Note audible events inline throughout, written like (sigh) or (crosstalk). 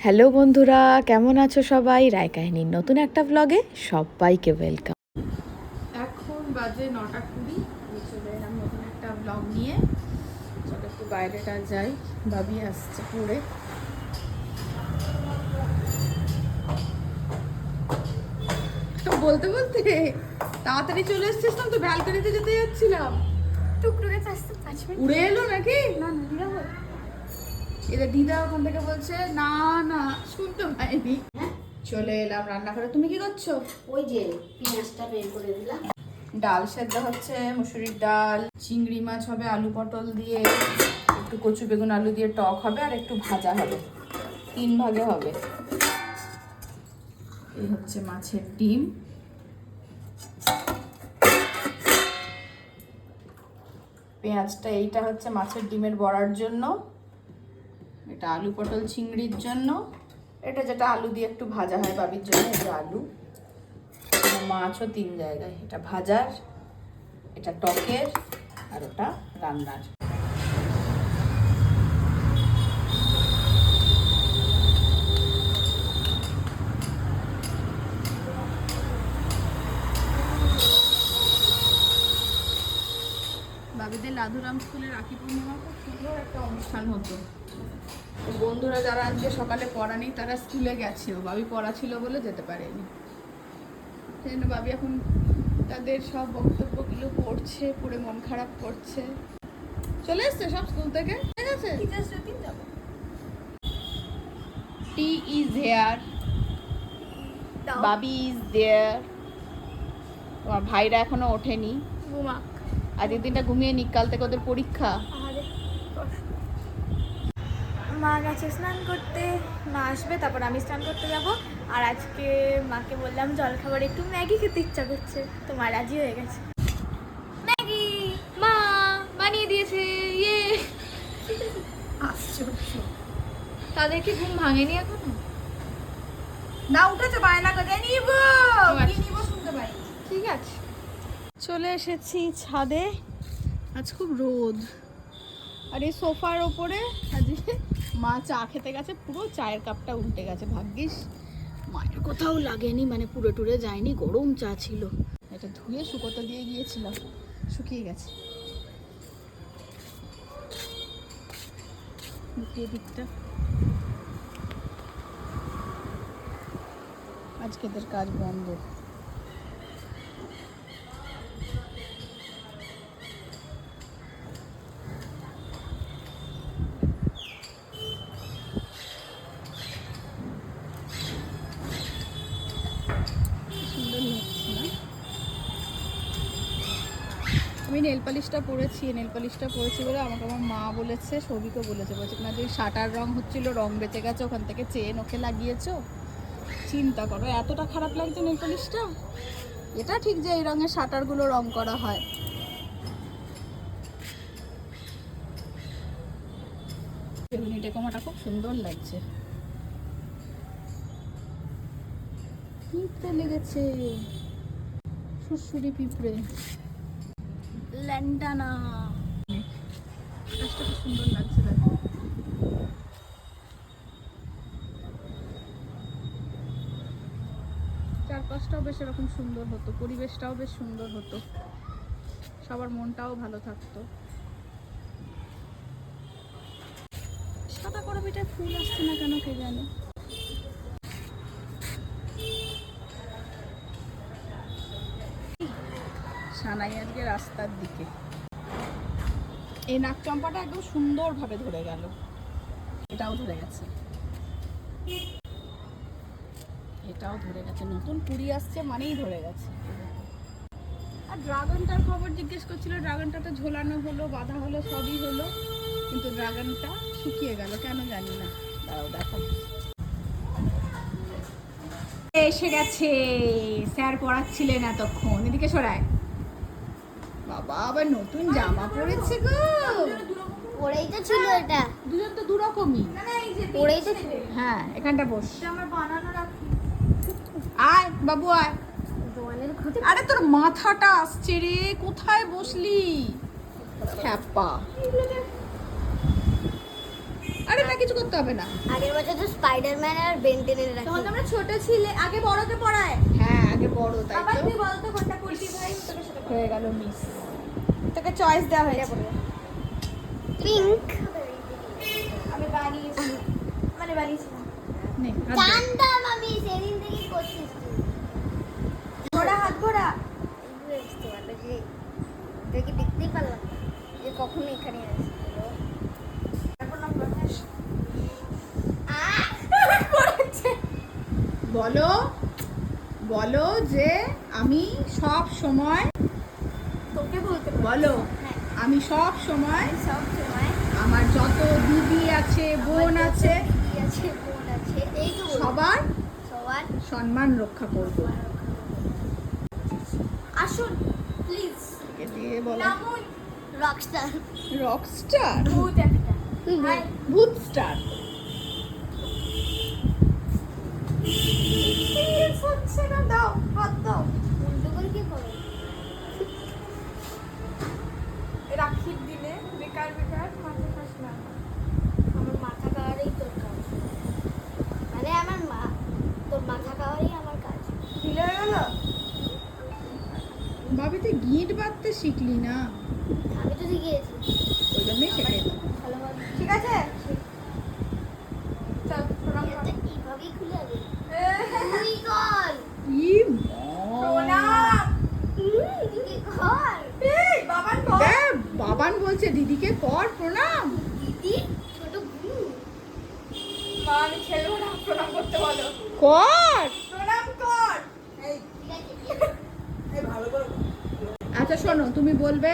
Hello বন্ধুরা কেমন আছো সবাই? রায় কাহিনীর নতুন একটা ব্লগে সবাইকে ওয়েলকাম এখন বাজে নটা কুড়ি চলে এলাম নতুন একটা ব্লগ নিয়ে। চলো একটু বাইরেটা যাই ভাবি আসছে পড়ে। বলতে বলতে তাড়াতাড়ি চলে এসছিস না? তো ব্যালকনিতে যেতে যাচ্ছিলাম। টুকটুকে উড়ে এলো নাকি? না না দিদা এদের দিদা ওখান থেকে বলছে না না শুনতে পাইনি। চলে এলাম রান্নাঘরে। তুমি কি করছ? ওই যে পেঁয়াজটা বের করে দিলাম। ডাল সেদ্ধ হচ্ছে মুসুরির ডাল চিংড়ি মাছ হবে আলু পটল দিয়ে একটু কচু বেগুন আলু দিয়ে টক হবে আর একটু ভাজা হবে। তিন ভাগে হবে। এই হচ্ছে মাছের ডিম। পেঁয়াজটা এইটা হচ্ছে মাছের ডিমের বড়ার জন্য। এটা আলু পটল চিংড়ির জন্য। এটা যেটা আলু দিয়ে একটু ভাজা হয় বাবির জন্য, এটা আলু। মাছও তিন জায়গায়, এটা ভাজার, এটা টকের আর ওটা রান্নার। বাবিদের লাধুরাম স্কুলের পূর্ণিমা খুব সুন্দর একটা অনুষ্ঠান হতো। বন্ধুরা যারা আজকে সকালে পড়া নেই তারা স্কুলে গেছেও বাবি পড়া ছিল বলে যেতে পারেনি। সেই জন্য বাবি এখন তাদের সব বক্তব্যগুলো পড়ছে পড়ে মন খারাপ করছে। চলে এসছে সব স্কুল থেকে? ঠিক আছে? T is here Babi is there তোমার ভাইরা এখনও ওঠেনি। ঘুমাক। আজকের দিনটা ঘুমিয়ে নিক কাল থেকে ওদের পরীক্ষা। মা গেছে স্নান করতে মা আসবে তারপর আমি স্নান করতে যাব। আর আজকে মাকে বললাম জল খাবার একটু ম্যাগি খেতে ইচ্ছা করছে তো মা রাজি হয়ে গেছে। ম্যাগি মা বানিয়ে দিয়েছে ইয়ে। আশ্চর্য তাদের কি ঘুম ভাঙেনি এখনও? না উঠেছে বায়না করে। নিব কি নিব শুনতে পাই। ঠিক আছে। চলে এসেছি ছাদে। আজ খুব রোদ। আর এই সোফার ওপরে মা চা খেতে গেছে, পুরো চায়ের কাপটা উল্টে গেছে, ভাগ্যিস। মায়ের কোথাও লাগেনি মানে পুরো টুরে যায়নি, গরম চা ছিল। এটা ধুয়ে শুকোতে দিয়ে গিয়েছিলাম, শুকিয়ে গেছে। দ্বিতীয় দিকটা। আজকে এদের কাজ বন্ধ সুন্দর লাগছে না আমি নেল পালিশটা পরেছি নেল পালিশটা পরেছি বলে আমাকে আমার মা বলেছে, সৌভিকও বলেছে, বলছে না যে শাটার রং হচ্ছিল, রং বেঁচে গেছে, ওখান থেকে চেন ওকে লাগিয়েছো? চিন্তা করো, এতটা খারাপ লাগছে নেল পালিশটা এটা ঠিক যে এই রঙের শাটারগুলো রং করা হয়। টেকোমাটা খুব সুন্দর লাগছে। লেগেছে। সুরসুরি পিঁপড়ে। ল্যান্ডানা গাছটা খুব সুন্দর লাগছে দেখো। চারপাশটাও বেশ এরকম সুন্দর হতো, পরিবেশটাও বেশ সুন্দর হতো। সবার মনটাও ভালো থাকতো। সাদা করে পিঠায় ফুল আসছে না কেন কে জানে? সানাই আজকে রাস্তার দিকে। এই নাক চম্পাটা একদম সুন্দরভাবে ধরে গেল। এটাও ধরে গেছে। এটাও ধরে গেছে। নতুন কুড়ি আসছে মানেই ধরে গেছে। আর ড্রাগনটার খবর জিজ্ঞেস করছিল, ড্রাগনটা তো ঝোলানো হলো, বাঁধা হলো, সবই হলো, কিন্তু ড্রাগনটা শুকিয়ে গেল, কেন জানি না। দাঁড়াও, দেখো। এসে গেছে। স্যার পড়াচ্ছিলেন এতক্ষণ। এদিকে সরায় বাবা আবার নতুন জামা পরেছে গো। পরেই তো ছিল এটা। দুজন তো দুরকমই। পরেই তো হ্যাঁ এখানটা বস। আমার বানানো রাখি আয় বাবু আয়। আরে তোর মাথাটা আসছে রে কোথায় বসলি? খ্যাপা আরে না কিছু করতে হবে না আগের বছর তো স্পাইডারম্যান আর বেন্টেনের রাখি তখন তোমরা ছোট ছিলে আগে বড়কে পড়ায় হ্যাঁ আগে বড় তাই আবার তো তুই বলতো কোনটা করবি ভাই তোকে সেটা হয়ে গেল মিস তোকে চয়েস দেওয়া হয়েছে পিঙ্ক আমি বানিয়েছি মানে দে। জানতাম আমি সেদিন থেকে করছিস ঘোড়া হাত ঘোড়া দেখতেই পারলাম না যে কখন এখানে আসছিল তারপর নাম প্রকাশ আহ! করেছে (laughs) বলো বলো যে আমি সব সময় তোকে বলতে বলো হ্যাঁ। আমি সব সময় সব সময় আমার যত দিদি আছে বোন আছে আছে বোন আছে এই তো সবার সবার সম্মান রক্ষা করব। আসুন প্লিজ দিয়ে বলো? নামুন রকস্টার রকস্টার ভূত একটা। ভূত স্টার এক্সপিরিয়েন্স হচ্ছে না দাও হাত দাও। উল্টো করে কি করো? রাখির দিনে বেকার বেকার মাথা খাস না। আমার মাথা খাওয়ারই তোর কাজ। মানে আমার মা তোর মাথা খাওয়ারই আমার কাজ। ঢিলে হয়ে গেল? ভাবি তুই গিট বাঁধতে শিখলি না? আমি তো শিখিয়েছি। ওই জন্যই শেখাই ঠিক আছে চল প্রণাম কর। এটা এইভাবেই খুলে যাবে এ, তুই কর ই প্রণাম হুম, তুই কর এই বাবার কর দেখ, বাবান বলছে দিদিকে কর প্রণাম। দিদি ছোট গুরু। মা আমি খেলব না প্রণাম করতে বলো। কর! প্রণাম কর। এই ঠিক আছে। এই ভালো করে আচ্ছা শোনো তুমি বলবে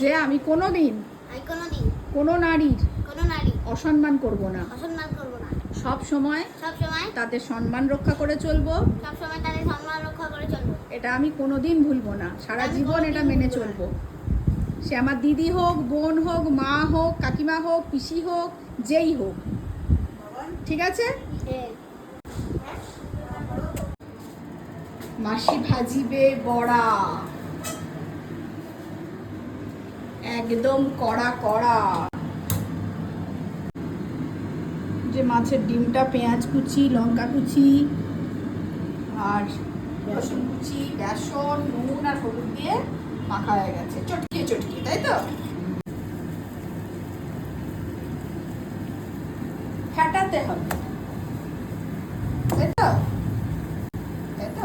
যে আমি কোনো দিন আমি কোনোদিন কোনো নারীর কোনো নারী অসম্মান করব না। অসম্মান করব না। সব সময় সব সময় তাদের সম্মান রক্ষা করে চলবো। সব সময় তাদের সম্মান রক্ষা করে চলবো। এটা আমি কোনোদিন ভুলবো না। সারা জীবন এটা মেনে চলবো। সে আমার দিদি হোক, বোন হোক, মা হোক, কাকিমা হোক, পিসি হোক, যেই হোক। ঠিক আছে? মাসি ভাজিবে বড়া। একদম কড়া কড়া। যে মাছের ডিমটা, পেঁয়াজ কুচি, লঙ্কা কুচি, আর রসুন কুচি, বেসন, নুন আর হলুদ দিয়ে মাখা হয়ে গেছে। চটকিয়ে চটকিয়ে তাই তো? ফেটাতে হবে। তাই তো? তাই তো?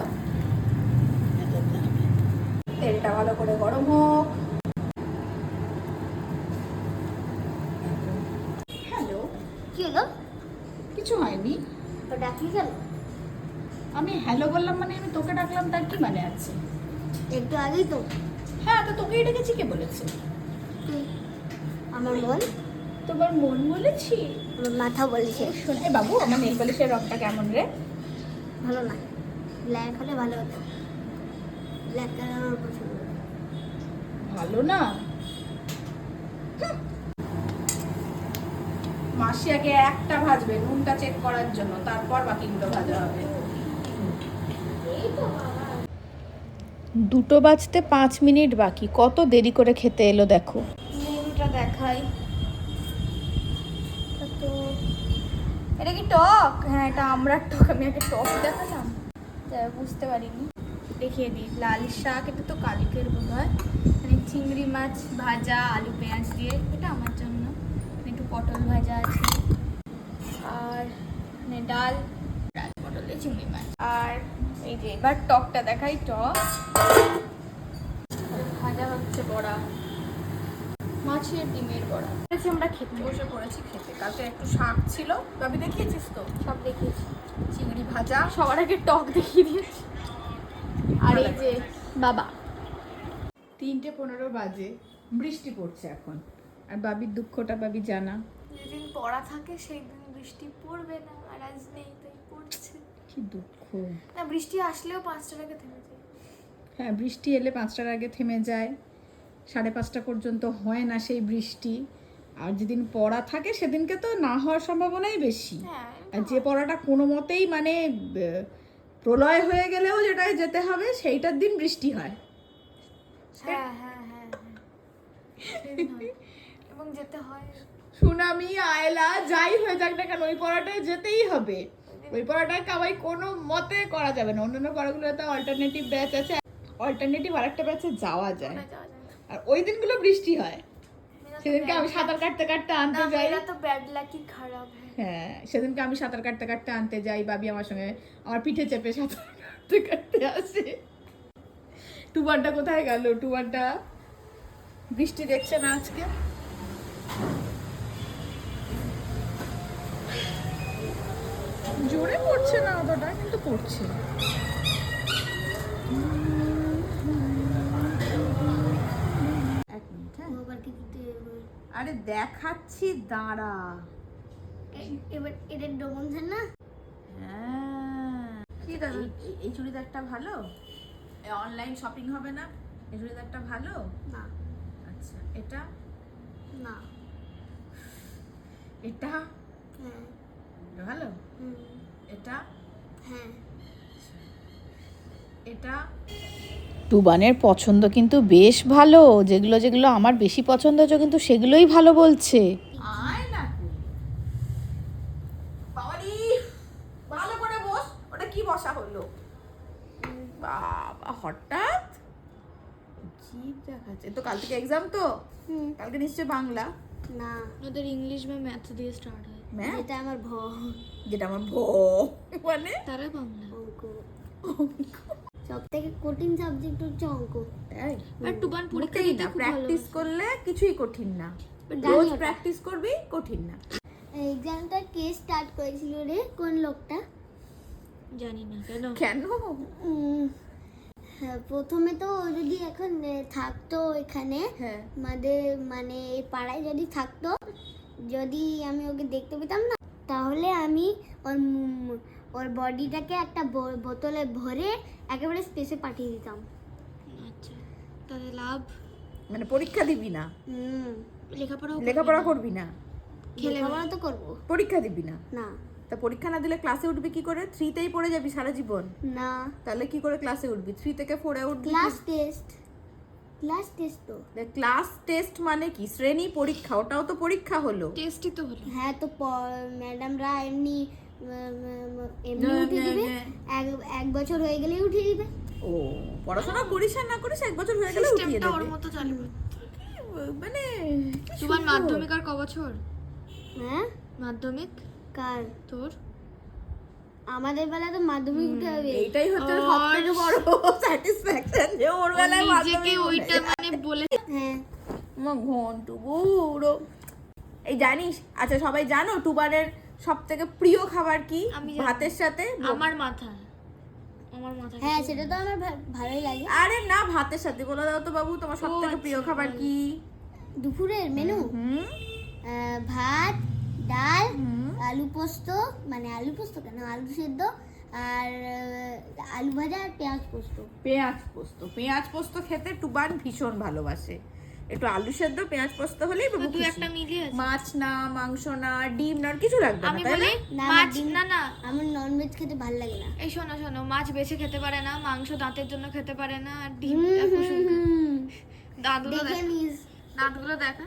তেলটা ভালো করে গরম হোক। হ্যালো কি হলো? কিছু হয়নি। তো ডাকলি কেন? আমি হ্যালো বললাম মানে আমি তোকে ডাকলাম তার কি মানে আছে? একটু আগেই তো। হ্যাঁ তো তোকেই ডেকেছি কে বলেছে? আমার মন? তোমার মন বলেছি? আমার মাথা বলেছে। শোন এই বাবু আমার নেল পালিশের রংটা কেমন রে? ভালো না। ব্ল্যাক হলে ভালো হতো। ব্ল্যাক কালার আমার পছন্দ ভালো না? মাসি আগে একটা ভাজবে নুনটা চেক করার জন্য তারপর বাকিগুলো ভাজা হবে। দুটো বাজতে পাঁচ মিনিট বাকি। কত দেরি করে খেতে এলো দেখো। মেনুটা দেখাই। এটা কি টক? হ্যাঁ এটা আমরা টক, আমি আগে টক দেখালাম। বুঝতে পারিনি। দেখিয়ে দিই, লাল শাক, এটা তো কালকের বোধ হয় মানে চিংড়ি মাছ ভাজা, আলু পেঁয়াজ দিয়ে, এটা আমার জন্য। একটু পটল ভাজা আছে। আর মানে ডাল ডাল, পটল দিয়ে চিংড়ি মাছ। আর এই যে এবার টকটা দেখাই টক। ভাজা হচ্ছে বড়া। মাছের ডিমের বড়া। আমরা খেতে। বসে পড়েছি খেতে। কালকে একটু শাক ছিল। ভাবি দেখিয়েছিস তো? সব দেখিয়েছি। চিংড়ি ভাজা। সবার আগে টক দেখিয়ে দিয়েছি। আর এই যে বাবা। তিনটে পনেরো বাজে। বৃষ্টি পড়ছে এখন। আর বাবির দুঃখটা বাবি জানা। যেদিন পড়া থাকে সেই দিন বৃষ্টি পড়বে না। আর আজ নেই তাই পড়ছে। কি দুঃখ। না বৃষ্টি আসলেও পাঁচটার আগে থেমে যায়। হ্যাঁ বৃষ্টি এলে পাঁচটার আগে থেমে যায়। সাড়ে পাঁচটা পর্যন্ত হয় না সেই বৃষ্টি। আর যেদিন পড়া থাকে সেদিনকে তো না হওয়ার সম্ভাবনাই বেশি। হ্যাঁ আর যে পড়াটা কোনো মতেই মানে প্রলয় হয়ে গেলেও যেটায় যেতে হবে সেইটার দিন বৃষ্টি হয়। হ্যাঁ হ্যাঁ হ্যাঁ হ্যাঁ। হয়। এবং যেতে হয়। সুনামি আয়লা যাই হয়ে যাক না কেন ওই পড়াটায় যেতেই হবে। ওই পড়াটায় কামাই কোনো মতে করা যাবে না। অন্যান্য পড়াগুলোতে অল্টারনেটিভ ব্যাচ আছে। অল্টারনেটিভ আরেকটা ব্যাচে যাওয়া যায়। আর ওই দিনগুলো বৃষ্টি হয়। সেদিনকে আমি সাঁতার কাটতে কাটতে আনতে যাই। তো ব্যাড লাকি খারাপ হ্যাঁ। হ্যাঁ সেদিনকে আমি সাঁতার কাটতে কাটতে আনতে যাই। বাবি আমার সঙ্গে আমার পিঠে চেপে সাঁতার কাটতে কাটতে আসে। টুবারটা কোথায় গেল? টুবারটা বৃষ্টি দেখছে না আজকে? জোরে পড়ছে না অতটা কিন্তু পড়ছে হ্যাঁ? আরে দেখাচ্ছি দাঁড়া। এবার এদের ডবল না। হ্যাঁ। কি দাদা? এই চুড়িদারটা ভালো? অনলাইন শপিং হবে না? এই চুড়িদারটা ভালো? না। আচ্ছা এটা? না। এটা? হ্যাঁ। এটা ভালো? এটা? হ্যাঁ। এটা? টুবানের পছন্দ কিন্তু বেশ ভালো যেগুলো যেগুলো আমার বেশি পছন্দ হচ্ছে কিন্তু সেগুলোই ভালো বলছে। আয় না বাবারি ভালো করে বস ওটা কি বসা হলো? বাবা হঠাৎ? দেখাচ্ছে। তো কাল থেকে এক্সাম তো? হুম, কালকে নিশ্চয় বাংলা? না। ওদের ইংলিশ বা ম্যাথ দিয়ে স্টার্ট হয় যেটা আমার ভ। যেটা আমার ভো। মানে? তারা বাংলা অঙ্ক। সব থেকে কঠিন সাবজেক্ট হচ্ছে অঙ্ক। তাই? আর টুবান পরীক্ষা দিতে প্র্যাকটিস করলে কিছুই কঠিন না। রোজ প্র্যাকটিস করবি কঠিন না। এক্সামটা কে স্টার্ট করেছিল রে? কোন লোকটা? জানি না কেন? কেন? উম, হ্যাঁ, প্রথমে তো যদি এখন থাকতো এখানে হ্যাঁ। আমাদের মানে পাড়ায় যদি থাকতো যদি আমি ওকে দেখতে পেতাম না তাহলে আমি ওর ওর বডিটাকে একটা বোতলে ভরে একেবারে স্পেসে পাঠিয়ে দিতাম। আচ্ছা তাহলে লাভ? মানে পরীক্ষা দিবি না? হুম। লেখাপড়া লেখাপড়া করবি না? লেখাপড়া তো করব। পরীক্ষা দিবি না? না। তা পরীক্ষা না দিলে ক্লাসে উঠবি কি করে? থ্রিতেই পড়ে যাবি সারা জীবন? না। তাহলে কি করে ক্লাসে উঠবি? থ্রি থেকে ফোরে উঠবি? ক্লাস টেস্ট ক্লাস টেস্ট তো। ক্লাস টেস্ট মানে কি? শ্রেণি পরীক্ষা ওটাও তো পরীক্ষা হলো। টেস্টই তো হলো। হ্যাঁ তো ম্যাডামরা এমনি এমনি হ্যাঁ, উঠিয়ে দিবে। হ্যাঁ, এক এক বছর হয়ে গেলেই উঠিয়ে দিবে। ও পড়াশোনা করিস আর না করিস এক বছর হয়ে গেলে উঠিয়ে সিস্টেমটা ওর মতো চালু মানে তোমার মাধ্যমিক আর ক বছর? হ্যাঁ? মাধ্যমিক? কার? তোর? আমাদের বেলায় তো মাধ্যমিক উঠে হবে। এইটাই হচ্ছে ওর সব থেকে বড় স্যাটিসফ্যাকশন যে ওর বেলায় মাধ্যমিক ওইটা মানে বলে হ্যাঁ। আমার ঘন্টু বুড়ো এই জানিস আচ্ছা সবাই জানো টুবারের সব থেকে প্রিয় খাবার কি? ভাতের সাথে আমার মাথা। আমার মাথা হ্যাঁ সেটা তো আমার ভালোই লাগে। আরে না ভাতের সাথে বলে দাও তো বাবু তোমার সব থেকে প্রিয় আচ্ছা, খাবার কি? দুপুরের মেনু হুম ভাত ডাল হুম। আলু পোস্ত মানে আলু পোস্ত কেন? আলু সেদ্ধ আর আলু ভাজা আর পেঁয়াজ পোস্ত। পেঁয়াজ পোস্ত। পেঁয়াজ পোস্ত খেতে টুবান ভীষণ ভালোবাসে। একটু আলু সেদ্ধ পেঁয়াজ পোস্ত হলেই বাবু তুই একটা মিলিয়ে মাছ না মাংস না ডিম না আর কিছু লাগবে না আমি বলি মাছ না না। আমার ননভেজ খেতে ভালো লাগে না। এই শোনো শোনো মাছ বেছে খেতে পারে না মাংস দাঁতের জন্য খেতে পারে না আর। হুম। দাঁতগুলো দেখে দাঁতগুলো দেখা।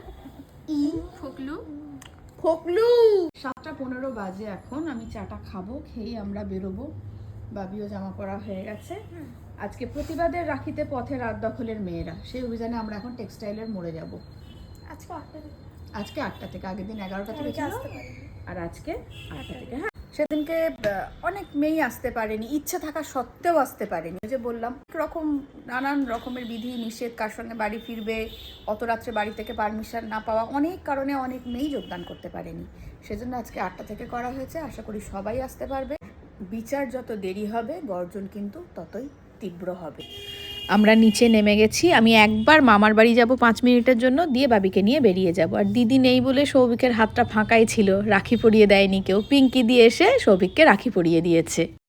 ই। ফকলু খোকলু! সাতটা পনেরো বাজে এখন আমি চাটা খাব খেয়ে আমরা বেরোবো। বাবিও জামা পরা হয়ে গেছে। আজকে প্রতিবাদের রাখিতে পথে রাত দখলের মেয়েরা। সেই অভিযানে আমরা এখন টেক্সটাইলের মরে যাব। আজকে আটটা থেকে। আগের দিন এগারোটা থেকে ছিল। আর আজকে আটটা থেকে হ্যাঁ। সেদিনকে অনেক মেয়েই আসতে পারেনি, ইচ্ছা থাকা সত্ত্বেও আসতে পারেনি। যে বললাম রকম নানান রকমের বিধি, নিষেধ, কার সঙ্গে বাড়ি ফিরবে, অত রাত্রে বাড়ি থেকে পারমিশন না পাওয়া, অনেক কারণে অনেক মেয়েই যোগদান করতে পারেনি। সেজন্য আজকে আটটা থেকে করা হয়েছে, আশা করি সবাই আসতে পারবে। বিচার যত দেরি হবে, গর্জন কিন্তু ততই তীব্র হবে। আমরা নিচে নেমে গেছি, আমি একবার মামার বাড়ি যাব পাঁচ মিনিটের জন্য, দিয়ে বাবিকে নিয়ে বেরিয়ে যাব। আর দিদি নেই বলে সৌভিকের হাতটা ফাঁকাই ছিল, রাখি পরিয়ে দেয়নি কেউ। পিঙ্কি দিয়ে এসে সৌভিককে রাখি পরিয়ে দিয়েছে।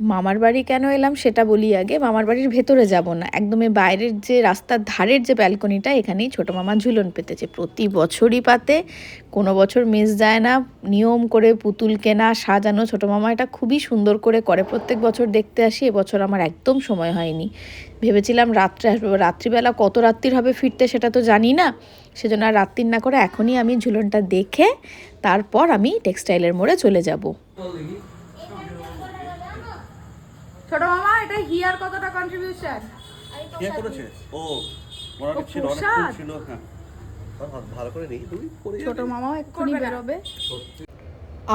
মামার বাড়ি কেন এলাম সেটা বলি আগে। মামার বাড়ির ভেতরে যাব না। একদমই বাইরের যে রাস্তার ধারের যে ব্যালকনিটা, এখানেই ছোটো মামা ঝুলন পেতেছে। প্রতি বছরই পাতে, কোনো বছর মিস যায় না। নিয়ম করে পুতুল কেনা, সাজানো ছোটো মামা এটা খুবই সুন্দর করে করে। প্রত্যেক বছর দেখতে আসি, এবছর আমার একদম সময় হয়নি। ভেবেছিলাম রাত্রে আসব। রাত্রিবেলা কত রাত্রির হবে ফিরতে সেটা তো জানি না। সেজন্য আর রাত্রির না করে এখনই আমি ঝুলনটা দেখে, তারপর আমি টেক্সটাইলের মোড়ে চলে যাব। ছোট মামা এটা হিয়ার কতটা কন্ট্রিবিউশন কে করেছে? ও মনে ও, ছিল অনেক? ফুল ছিল হ্যাঁ। আর ভালো করে নেই পরে ছোট মামাও এক্ষুনি বেরোবে।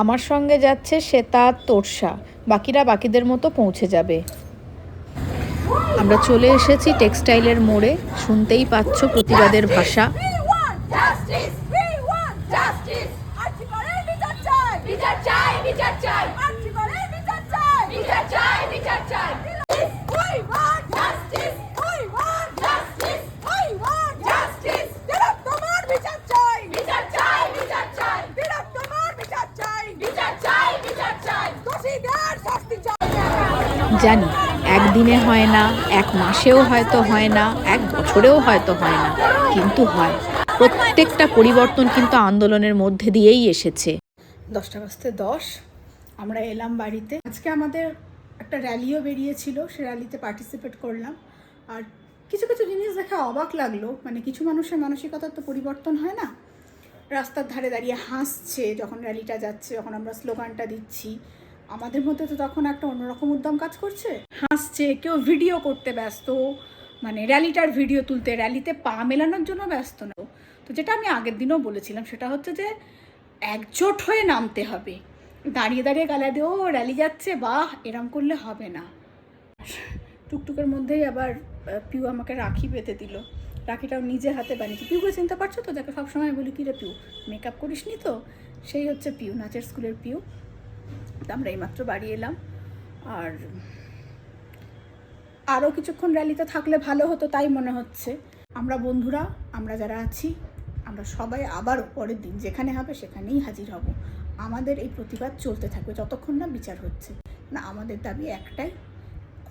আমার সঙ্গে যাচ্ছে শ্বেতা তোরসা বাকিরা বাকিদের মতো পৌঁছে যাবে। আমরা চলে এসেছি টেক্সটাইলের মোড়ে শুনতেই পাচ্ছ প্রতিবাদের ভাষা। জানি, একদিনে হয় না, এক মাসেও হয়তো হয় না, এক বছরেও হয়তো হয় না, কিন্তু হয়। প্রত্যেকটা পরিবর্তন কিন্তু আন্দোলনের মধ্যে দিয়েই এসেছে। দশটা বাজতে দশ, আমরা এলাম বাড়িতে। আজকে আমাদের একটা র্যালিও বেরিয়েছিল, সে র্যালিতে পার্টিসিপেট করলাম। আর কিছু কিছু জিনিস দেখে অবাক লাগল মানে কিছু মানুষের মানসিকতার তো পরিবর্তন হয় না। রাস্তার ধারে দাঁড়িয়ে হাসছে, যখন র্যালিটা যাচ্ছে, যখন আমরা স্লোগানটা দিচ্ছি। আমাদের মধ্যে তো তখন একটা অন্যরকম উদ্যম কাজ করছে। হাসছে, কেউ ভিডিও করতে ব্যস্ত মানে র্যালিটার ভিডিও তুলতে, র্যালিতে পা মেলানোর জন্য ব্যস্ত না। তো যেটা আমি আগের দিনও বলেছিলাম, সেটা হচ্ছে যে একজোট হয়ে নামতে হবে। দাঁড়িয়ে দাঁড়িয়ে গালা দিয়ে ও র্যালি যাচ্ছে বাহ এরম করলে হবে না। টুকটুকের মধ্যেই আবার পিউ আমাকে রাখি পেতে দিল। রাখিটাও নিজে হাতে বানিয়েছি। পিউকে চিনতে পারছ তো? যাকে সবসময় বলি, কী রে পিউ মেকআপ করিস নি তো? সেই হচ্ছে পিউ, নাচের স্কুলের পিউ। আমরা এইমাত্র বাড়ি এলাম। আর আরও কিছুক্ষণ র্যালিতে থাকলে ভালো হতো, তাই মনে হচ্ছে। আমরা বন্ধুরা, আমরা যারা আছি, আমরা সবাই আবারও পরের দিন যেখানে হবে সেখানেই হাজির হব। আমাদের এই প্রতিবাদ চলতে থাকবে যতক্ষণ না বিচার হচ্ছে। না, আমাদের দাবি একটাই,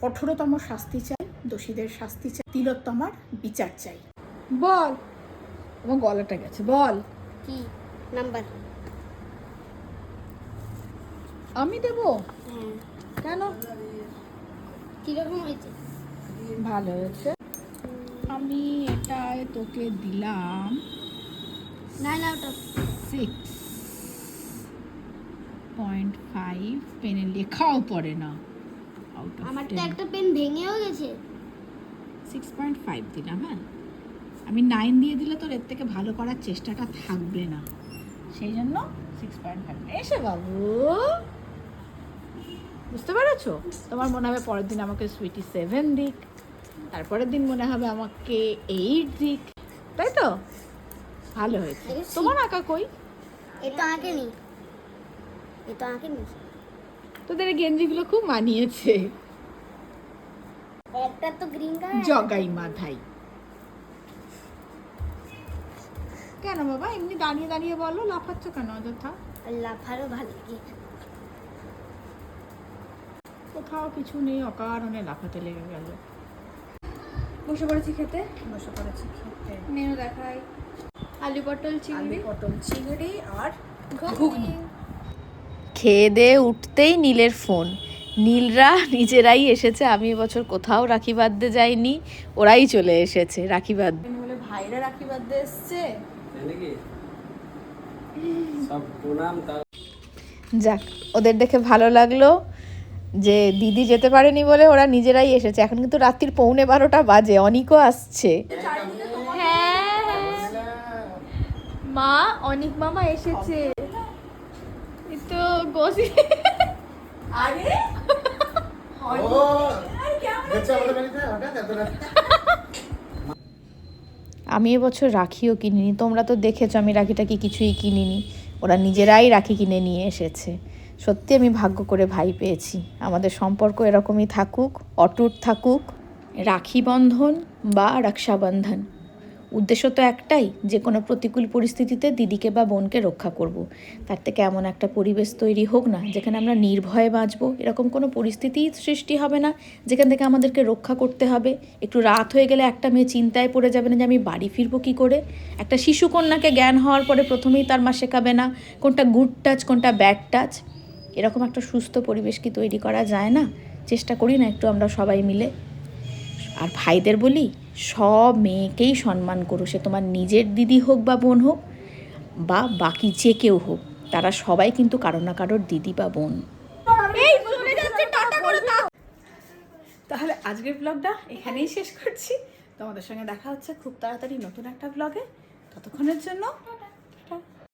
কঠোরতম শাস্তি চাই, দোষীদের শাস্তি চাই, তিলোত্তমার বিচার চাই। বল, আমার গলাটা গেছে, বল। কি? নাম্বার। আমি দেব? কেন? কীরকম হয়েছে? ভালো হয়েছে। আমি এটায় তোকে দিলাম। Nine out of six point five পেনে লেখাও পড়ে না। আউট অফ আমার তো একটা পেন ভেঙেও গেছে। সিক্স পয়েন্ট ফাইভ দিলাম হ্যাঁ? আমি নাইন দিয়ে দিলে তোর এর থেকে ভালো করার চেষ্টাটা থাকবে না। সেই জন্য সিক্স পয়েন্ট ফাইভ এসে বাবু। বুঝতে পেরেছ? তোমার মনে হবে পরের দিন আমাকে সুইটি সেভেন দিক তারপরের দিন মনে হবে আমাকে এইট দিক তাই তো? ভালো হয়েছে। তোমার আঁকা কই? এ তো আঁকে নি। এ তো আঁকে নি। তোদের গেঞ্জিগুলো খুব মানিয়েছে। একটা তো গ্রিন কালার জগাই মাথাই কেন বাবা? এমনি দাঁড়িয়ে দাঁড়িয়ে বলো লাফাচ্ছ কেন অযথা? লাফারও ভালো লাগে। কোথাও কিছু নেই অকারণে লাফাতে লেগে গেল। বসে পড়েছি খেতে? বসে পড়েছি খেতে। মেনু দেখাই। আলু পটল চিংড়ি। পটল চিংড়ি আর ঘুগনি। খেয়ে দিয়ে উঠতেই নীলের ফোন। নীলরা নিজেরাই এসেছে আমি এবছর কোথাও রাখি বাঁধতে যাইনি ওরাই চলে এসেছে রাখি বাঁধ বলে ভাইরা রাখি বাঁধতে এসছে। যাক ওদের দেখে ভালো লাগল। যে দিদি যেতে পারেনি বলে ওরা নিজেরাই এসেছে। এখন কিন্তু রাত্রির পৌনে বারোটা বাজে অনিকও আসছে। হ্যাঁ। মা অনেক মামা এসেছে। তো গোসি। আরে? আমি এবছর রাখিও কিনিনি। তোমরা তো দেখেছ আমি রাখিটা কি কিছুই কিনিনি। ওরা নিজেরাই রাখি কিনে নিয়ে এসেছে। সত্যি আমি ভাগ্য করে ভাই পেয়েছি। আমাদের সম্পর্ক এরকমই থাকুক, অটুট থাকুক। রাখি বন্ধন বা রক্ষাবন্ধন। উদ্দেশ্য তো একটাই, যে কোনো প্রতিকূল পরিস্থিতিতে দিদিকে বা বোনকে রক্ষা করব। তার থেকে এমন একটা পরিবেশ তৈরি হোক না, যেখানে আমরা নির্ভয়ে বাঁচব। এরকম কোনো পরিস্থিতিই সৃষ্টি হবে না, যেখান থেকে আমাদেরকে রক্ষা করতে হবে। একটু রাত হয়ে গেলে একটা মেয়ে চিন্তায় পড়ে যাবে না যে আমি বাড়ি ফিরবো কী করে? একটা শিশু কন্যাকে জ্ঞান হওয়ার পরে প্রথমেই তার মা শেখাবে না, কোনটা গুড টাচ কোনটা ব্যাড টাচ এরকম একটা সুস্থ পরিবেশ কি তৈরি করা যায় না? চেষ্টা করি না একটু আমরা সবাই মিলে। আর ভাইদের বলি সব মেয়েকেই সম্মান করো সে তোমার নিজের দিদি হোক বা বোন হোক বা বাকি যে কেউ হোক তারা সবাই কিন্তু কারও না কারোর দিদি বা বোন। তাহলে আজকের ব্লগটা এখানেই শেষ করছি। তোমাদের সঙ্গে দেখা হচ্ছে খুব তাড়াতাড়ি নতুন একটা ব্লগে ততক্ষণের জন্য